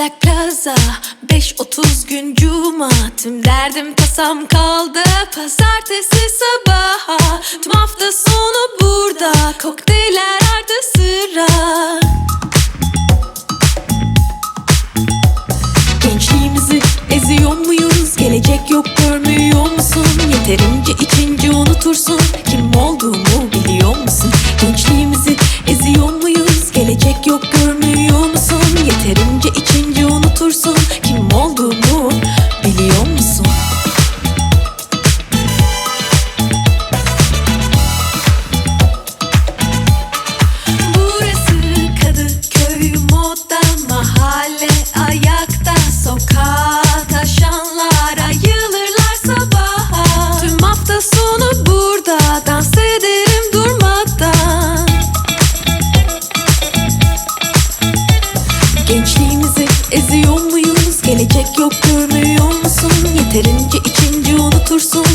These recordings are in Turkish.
varsa Beş otuz gün cuma Tüm derdim tasam kaldı Pazartesi sabaha Tüm hafta sonu burada Kokteyller ardı sıra Gençliğimizi eziyor muyuz? Gelecek yok görmüyor musun? Yeterince içince unutursun Kim olduğumu biliyor musun? Gençliğimizi eziyor muyuz? Gelecek yok görmüyor musun? Yeterince Gençliğimizi eziyor muyuz? Gelecek yok görmüyor musun? Yeterince içince unutursun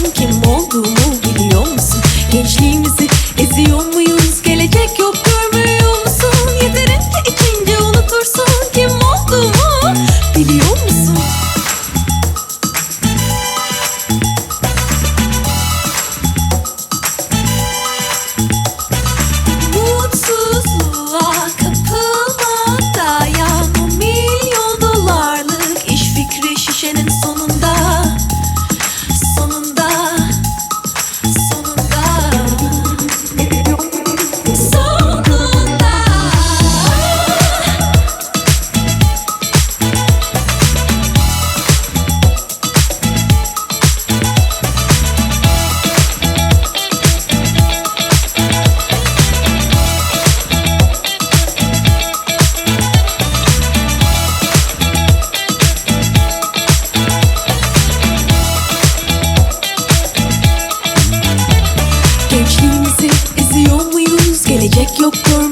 your girl